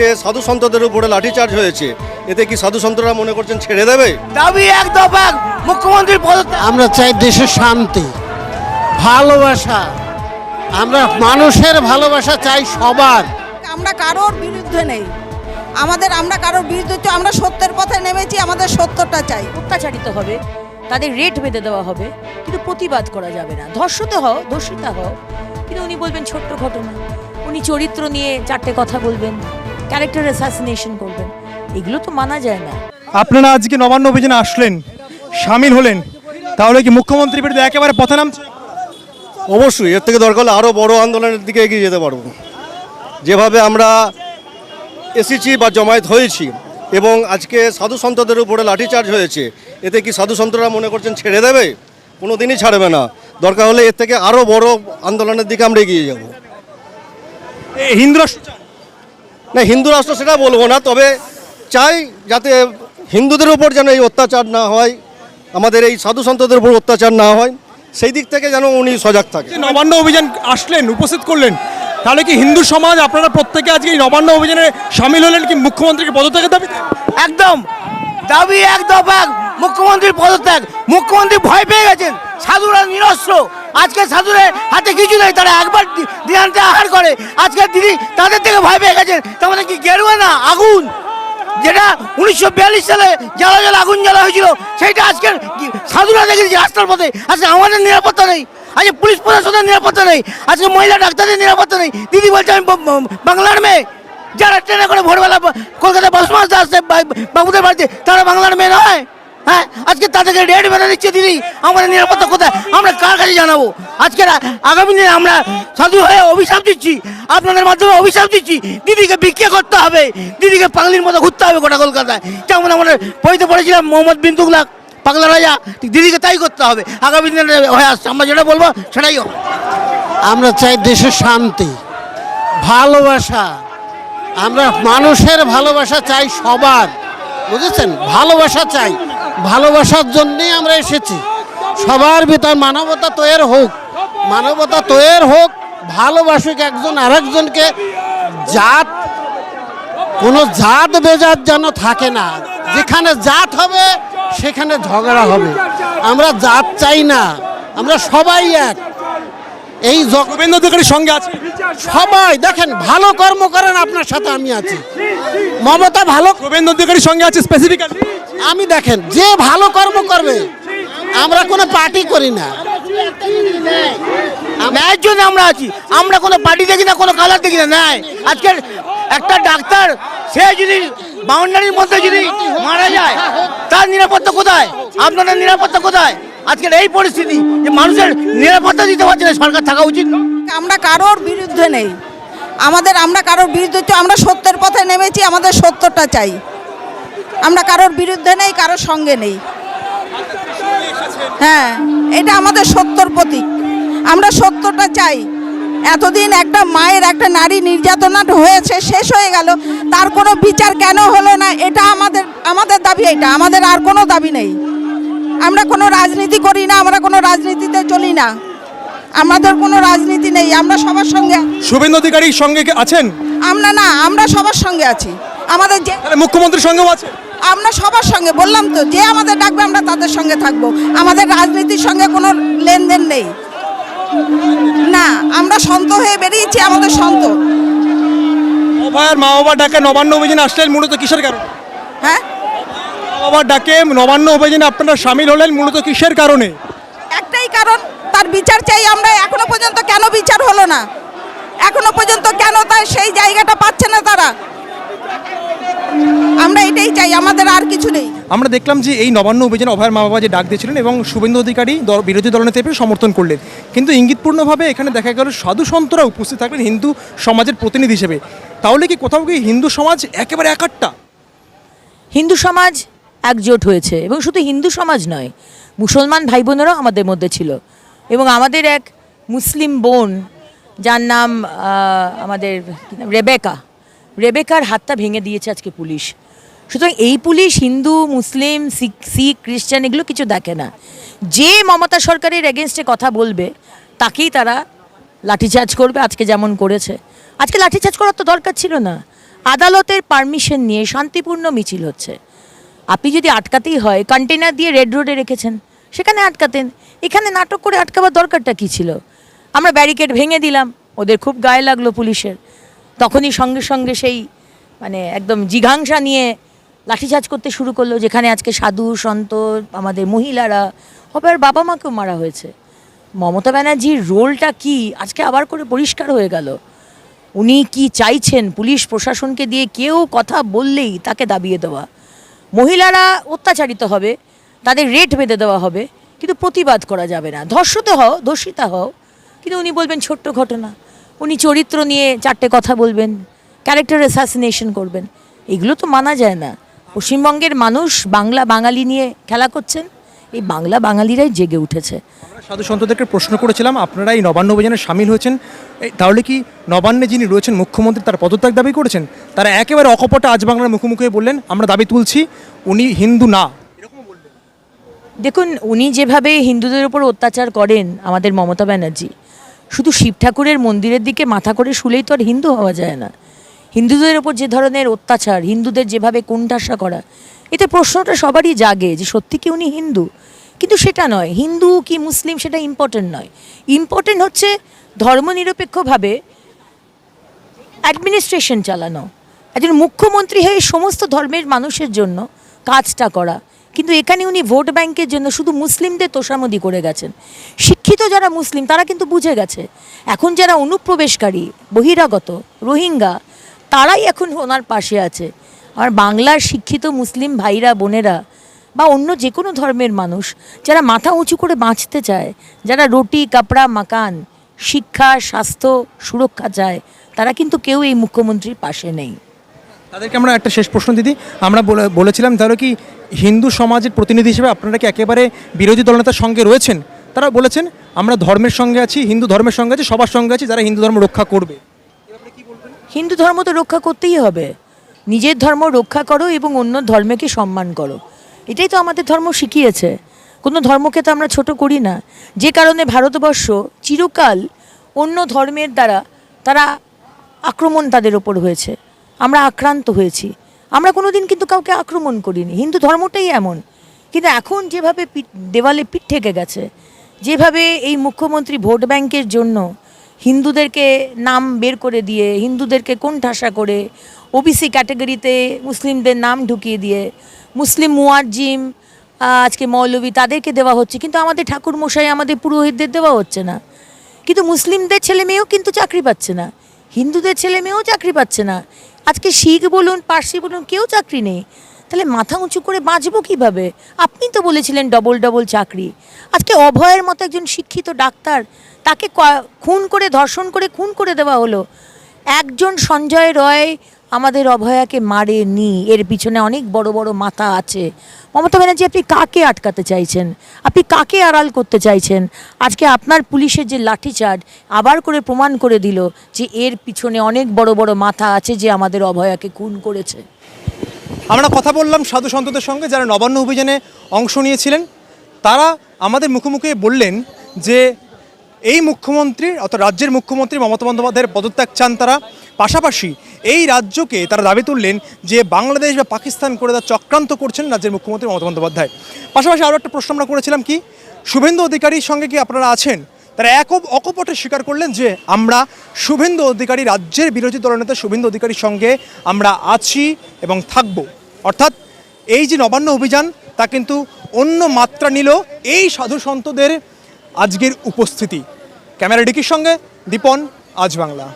আজকে সাধু সন্তদের উপরে লাঠিচার্জ হয়েছে? এতে কি সাধু সন্তরা মনে করছেন ছেড়ে দেবে? দাবি এক দফা মুখ্যমন্ত্রীর পদত্যাগ আমরা চাই দেশের শান্তি ভালোবাসা। আমরা মানুষের ভালোবাসা চাই সবার। আমরা কারোর বিরুদ্ধে নেই। আমাদের আমরা কারোর বিরুদ্ধে তো আমরা সত্যের পথে নেমেছি আমাদের সত্যটা চাই। অত্যাচারিত হবে তাদের রেট বেঁধে দেওয়া হবে কিন্তু প্রতিবাদ করা যাবে না। ধর্ষিত হও ধর্ষিতা হও। কিন্তু উনি বলবেন ছোট্ট ঘটনা। উনি চরিত্র নিয়ে চারটে কথা বলবেন। ক্যারেক্টার অ্যাসাসিনেশন করবেন। এগুলো তো মানা যায় না। আপনারা আজকে নবান্ন অভিযানে আসলেন সামিল হলেন তাহলে কি মুখ্যমন্ত্রী বিরুদ্ধে একেবারে পথে নামছে? অবশ্যই এর থেকে দরকার হলে আরও বড় আন্দোলনের দিকে এগিয়ে যেতে পারব। যেভাবে আমরা এসেছি বা জমায়েত হয়েছি এবং আজকে সাধু সন্তদের উপরে লাঠিচার্জ হয়েছে এতে কি সাধু সন্তরা মনে করছেন ছেড়ে দেবে? কোনো দিনই ছাড়বে না। দরকার হলে এর থেকে আরও বড় আন্দোলনের দিকে আমরা এগিয়ে যাব। হিন্দু। না হিন্দু রাষ্ট্র সেটা বলব না তবে চাই যাতে হিন্দুদের উপর যেন এই অত্যাচার না হয় আমাদের এই সাধু সন্তদের উপর অত্যাচার না হয় সেই দিক থেকে যেন উনি সজাগ থাকে। যে নবান্ন অভিযান আসলেন উপস্থিত করলেন তাহলে কি হিন্দু সমাজ আপনারা প্রত্যেকে আজকে এই নবান্ন অভিযানে সামিল হলেন কি মুখ্যমন্ত্রীকে পদত্যাগের দাবি? একদম দাবি এক দফা মুখ্যমন্ত্রীর পদত্যাগ। মুখ্যমন্ত্রী ভয় পেয়ে গেছেন সাধুরা নিরস্ত্র আজকে সাধুদের হাতে কিছু নেই তারা একবার দিনান্তে আহার করে। আজকে দিদি তাদের থেকে ভয় পেয়ে গেছেন। তার মানে কি গেরুয়া না? আগুন। যেটা উনিশশো বিয়াল্লিশ সালে জ্বালা জ্বালা আগুন জ্বালা হয়েছিল, সেইটা আজকের সাধুরা দেখেছি রাস্তার পথে। আজকে আমাদের নিরাপত্তা নেই। আজকে পুলিশ প্রশাসনের নিরাপত্তা নেই। আজকে মহিলা ডাক্তারদের নিরাপত্তা নেই। দিদি বলছে, আমি বাংলার মেয়ে। যারা ট্রেনে করে ভোরবেলা কলকাতায় বাস আসছে বাবুদের বাড়িতে, তারা বাংলার মেয়ে নয়। হ্যাঁ? আজকে তাদেরকে রেড বেঁধে দিচ্ছে দিদি। আমাদের নিরাপত্তা কোথায়? আমরা কার কাছে জানাব? আজকে আগামী দিনে আমরা সাধু হয়ে অভিশাপ দিচ্ছি। আপনাদের মাধ্যমে অভিশাপ দিচ্ছি। দিদিকে বিক্রি করতে হবে। দিদিকে পাগলির মতো ঘুরতে হবে গোটা কলকাতায়। যেমন আমরা পড়িতে পড়েছিলাম মোহাম্মদ বিন তুগলাক, পাগলা রাজা। দিদিকে তাই করতে হবে। আগামী দিনে হয়ে আসছে। আমরা যেটা বলব, সেটাই আমরা চাই দেশের শান্তি, ভালোবাসা। আমরা মানুষের ভালোবাসা চাই সবার। বুঝেছেন? ভালোবাসা চাই। ভালোবাসার জন্যই আমরা এসেছি। সবার ভিতর মানবতা তৈরি হোক মানবতা তৈরি হোক ভালোবাসুক একজন আরেকজনকে জাত কোনো জাত বেজাত যেন থাকে না। যেখানে জাত হবে সেখানে ঝগড়া হবে। আমরা জাত চাই না আমরা সবাই এক। এই জ- সঙ্গে আছে। সবাই দেখেন ভালো কর্ম করেন আপনার সাথে আমি আছি। মমতা ভালো শুভেন্দু অধিকারীর সঙ্গে আছে স্পেসিফিক্যালি আমি দেখেন যে ভালো কর্ম করবে আমরা কোনো পার্টি করি না। ন্যায়ের জন্য আমরা আছি। আমরা কোনো পার্টি দেখি না কোনো কালার দেখি না ন্যায়। আজকের একটা ডাক্তার সে যদি বাউন্ডারির মধ্যে যদি মারা যায় তার নিরাপত্তা কোথায়? আপনাদের নিরাপত্তা কোথায়? আজকের এই পরিস্থিতি যে মানুষের নিরাপত্তা দিতে পারছে না সরকার থাকা উচিত আমরা কারোর বিরুদ্ধে নেই। আমাদের, আমরা কারোর বিরুদ্ধে তো আমরা সত্যের পথে নেমেছি, আমাদের সত্যটা চাই। আমরা কারোর বিরুদ্ধে নেই, কারোর সঙ্গে নেই। হ্যাঁ এটা আমাদের সত্যর প্রতীক। আমরা সত্যটা চাই। এতদিন একটা মায়ের, একটা নারী নির্যাতনা হয়েছে, শেষ হয়ে গেল। তার কোনো বিচার কেন হলো না, এটা আমাদের আমাদের দাবি এটা। আমাদের আর কোনো দাবি নেই। আমরা কোনো রাজনীতি করি না, আমরা কোনো রাজনীতিতে চলি না। আমাদের কোনো রাজনীতি নেই আমরা সবার সঙ্গে শুভেন্দু অধিকারীর সঙ্গে আছেন? আমরা না আমরা সবার সঙ্গে আছি। আমাদের যে মুখ্যমন্ত্রীর সঙ্গেও আছে? আমরা সবার সঙ্গে বললাম তো যে আমাদের ডাকবে আমরা তাদের সঙ্গে থাকব। আমাদের রাজনীতির সঙ্গে কোনো লেনদেন নেই। না আমরা সন্ত হয়ে বেরিয়েছি আমাদের সন্ত অভয়ার মা বাবার ডাকে নবান্ন অভিযানে আসলেন মূলত কিসের কারণে? হ্যাঁ? মা বাবার ডাকে নবান্ন অভিযানে আপনারা সামিল হলেন মূলত কিসের কারণে? একটাই কারণ তার বিচার চাই আমরা এখনও পর্যন্ত কেন বিচার হলো না? এখনও পর্যন্ত কেন তার সেই জায়গাটা পাচ্ছে না তারা? আমরা এটাই চাই আমাদের আর কিছু নেই। আমরা দেখলাম যে এই নবান্ন অভিযানে অভয়ের মা বাবা যে ডাক দিয়েছিলেন এবং শুভেন্দু অধিকারী দল- বিরোধী দলনেতা সমর্থন করলেন। কিন্তু ইঙ্গিতপূর্ণভাবে এখানে দেখা গেল সাধু সন্তরা উপস্থিত থাকবেন হিন্দু সমাজের প্রতিনিধি হিসেবে। তাহলে কি কোথাও কি হিন্দু সমাজ একেবারে একাট্টা? হিন্দু সমাজ একজোট হয়েছে এবং শুধু হিন্দু সমাজ নয় মুসলমান ভাই বোনেরাও আমাদের মধ্যে ছিল। এবং আমাদের এক মুসলিম বোন, যার নাম আমাদের রেবেকা। রেবেকার হাতটা ভেঙে দিয়েছে আজকে পুলিশ। সুতরাং এই পুলিশ হিন্দু, মুসলিম, শিখ শিখ, খ্রিস্টান এগুলো কিছু দেখে না। যে মমতা সরকারের এগেনস্টে কথা বলবে, তাকেই তারা লাঠিচার্জ করবে, আজকে যেমন করেছে। আজকে লাঠিচার্জ করার তো দরকার ছিল না। আদালতের পারমিশন নিয়ে শান্তিপূর্ণ মিছিল হচ্ছে। আপনি যদি আটকাতেই হয় কন্টেনার দিয়ে রেড রোডে রেখেছেন। সেখানে আটকাতেন। এখানে নাটক করে আটকাবার দরকারটা কী ছিল? আমরা ব্যারিকেড ভেঙে দিলাম, ওদের খুব গায়ে লাগল পুলিশের। তখনই সঙ্গে সঙ্গে সেই মানে একদম জিঘাংসা নিয়ে লাঠিচার্জ করতে শুরু করল, যেখানে আজকে সাধু, সন্ত, আমাদের মহিলারা আবার বাবা মাকেও মারা হয়েছে। মমতা ব্যানার্জির রোলটা কি? আজকে আবার করে পরিষ্কার হয়ে গেল। উনি কি চাইছেন পুলিশ প্রশাসনকে দিয়ে কেউ কথা বললেই তাকে দাবিয়ে দেওয়া? মহিলারা অত্যাচারিত হবে তাদের রেট বেঁধে দেওয়া হবে, কিন্তু প্রতিবাদ করা যাবে না। ধর্ষিত হও ধর্ষিতা হও, কিন্তু উনি বলবেন ছোট্ট ঘটনা। উনি চরিত্র নিয়ে চারটে কথা বলবেন ক্যারেক্টার অ্যাসাসিনেশন করবেন। এগুলো তো মানা যায় না। পশ্চিমবঙ্গের মানুষ বাংলা বাঙালি নিয়ে খেলা করছেন, এই বাংলা বাঙালিরাই জেগে উঠেছে। সাধু সন্তদেরকে প্রশ্ন করেছিলাম, আপনারা এই নবান্ন অভিযানে সামিল হয়েছেন। তাহলে কি নবান্নে যিনি রয়েছেন মুখ্যমন্ত্রী তার পদত্যাগ দাবি করেছেন? তারা একেবারে অকপটে আজ বাংলার মুখোমুখি বললেন, আমরা দাবি তুলছি, উনি হিন্দু না। দেখুন, উনি যেভাবে হিন্দুদের উপর অত্যাচার করেন আমাদের মমতা ব্যানার্জি, শুধু শিব ঠাকুরের মন্দিরের দিকে মাথা করে শুলেই তো আর হিন্দু হওয়া যায় না। হিন্দুদের উপর যে ধরনের অত্যাচার, হিন্দুদের যেভাবে কোণঠাসা করা, এতে প্রশ্নটা সবারই জাগে যে সত্যি কি উনি হিন্দু? কিন্তু সেটা নয়, হিন্দু কি মুসলিম সেটা ইম্পর্টেন্ট নয়। ইম্পর্টেন্ট হচ্ছে ধর্মনিরপেক্ষভাবে অ্যাডমিনিস্ট্রেশন চালানো। একজন মুখ্যমন্ত্রী হয়ে সমস্ত ধর্মের মানুষের জন্য কাজটা করা কিন্তু এখানে উনি ভোট ব্যাংকের জন্য শুধু মুসলিমদের তোষামদি করে গেছেন। শিক্ষিত যারা মুসলিম, তারা কিন্তু বুঝে গেছে। এখন যারা অনুপ্রবেশকারী, বহিরাগত, রোহিঙ্গা, তারাই এখন ওনার পাশে আছে। আর বাংলার শিক্ষিত মুসলিম ভাইরা, বোনেরা বা অন্য যে কোনো ধর্মের মানুষ, যারা মাথা উঁচু করে বাঁচতে চায়, যারা রুটি, কাপড়া, মাকান, শিক্ষা, স্বাস্থ্য, সুরক্ষা চায়, তারা কিন্তু কেউ এই মুখ্যমন্ত্রীর পাশে নেই। তাদেরকে আমরা একটা শেষ প্রশ্ন দিদি আমরা বলেছিলাম তাহলে কি, হিন্দু সমাজের প্রতিনিধি হিসেবে আপনারা কি একেবারে বিরোধী দলনেতার সঙ্গে রয়েছেন? তারা বলেছেন, আমরা ধর্মের সঙ্গে আছি, হিন্দু ধর্মের সঙ্গে আছি, সবার সঙ্গে আছি, যারা হিন্দু ধর্ম রক্ষা করবে। হিন্দু ধর্ম তো রক্ষা করতেই হবে। নিজের ধর্ম রক্ষা করো এবং অন্য ধর্মকে সম্মান করো। এটাই তো আমাদের ধর্ম শিখিয়েছে। কোনো ধর্মকে তো আমরা ছোট করি না। যে কারণে ভারতবর্ষ চিরকাল অন্য ধর্মের দ্বারা তারা আক্রমণ তাদের ওপর হয়েছে। আমরা আক্রান্ত হয়েছি। আমরা কোনোদিন কিন্তু কাউকে আক্রমণ করিনি। হিন্দু ধর্মটাই এমন। কিন্তু এখন যেভাবে দেওয়ালে পিঠ ঠেকে গেছে, যেভাবে এই মুখ্যমন্ত্রী ভোট ব্যাংকের জন্য হিন্দুদেরকে নাম বের করে দিয়ে, হিন্দুদেরকে কোন ঠাসা করে, ওবিসি ক্যাটাগরিতে মুসলিমদের নাম ঢুকিয়ে দিয়ে, মুসলিম মুয়াজ্জিম আজকে মৌলবী তাদেরকে দেওয়া হচ্ছে। কিন্তু আমাদের ঠাকুর মশাই আমাদের পুরোহিতদের দেওয়া হচ্ছে না। কিন্তু মুসলিমদের ছেলে মেয়েও কিন্তু চাকরি পাচ্ছে না। হিন্দুদের ছেলে মেয়েও চাকরি পাচ্ছে না। আজকে শিখ বলুন, পার্সি বলুন, কেউ চাকরি নেই। তাহলে মাথা উঁচু করে বাঁচবো কীভাবে? আপনি তো বলেছিলেন ডবল ডবল চাকরি। আজকে অভয়ের মতো একজন শিক্ষিত ডাক্তার, তাকে খুন করে, ধর্ষণ করে, খুন করে দেওয়া হলো। একজন সঞ্জয় রয় আমাদের অভয়াকে মারেনি এর পিছনে অনেক বড় বড় মাথা আছে। মমতা ব্যানার্জি, আপনি কাকে আটকাতে চাইছেন? আপনি কাকে আড়াল করতে চাইছেন? আজকে আপনার পুলিশের যে লাঠিচার্জ আবার করে প্রমাণ করে দিল যে এর পিছনে অনেক বড় বড় মাথা আছে যে আমাদের অভয়াকে খুন করেছে। আমরা কথা বললাম সাধু সন্তদের সঙ্গে যারা নবান্ন অভিযানে অংশ নিয়েছিলেন। তারা আমাদের মুখোমুখি বললেন যে এই মুখ্যমন্ত্রীর অর্থাৎ রাজ্যের মুখ্যমন্ত্রী মমতা বন্দ্যোপাধ্যায়ের পদত্যাগ চান তারা। পাশাপাশি এই রাজ্যকে তারা দাবি তুললেন যে বাংলাদেশ বা পাকিস্তান করে তারা চক্রান্ত করছেন রাজ্যের মুখ্যমন্ত্রী মমতা বন্দ্যোপাধ্যায়। পাশাপাশি আরও একটা প্রশ্ন আমরা করেছিলাম কি, শুভেন্দু অধিকারীর সঙ্গে কি আপনারা আছেন? তারা এক অকপটে স্বীকার করলেন যে আমরা শুভেন্দু অধিকারী, রাজ্যের বিরোধী দলনেতা শুভেন্দু অধিকারীর সঙ্গে আমরা আছি এবং থাকব। অর্থাৎ এই যে নবান্ন অভিযান, তা কিন্তু অন্য মাত্রা নিল এই সাধু সন্তদের আজকের উপস্থিতি। ক্যামেরা ডিকির সঙ্গে দীপন আজ বাংলা।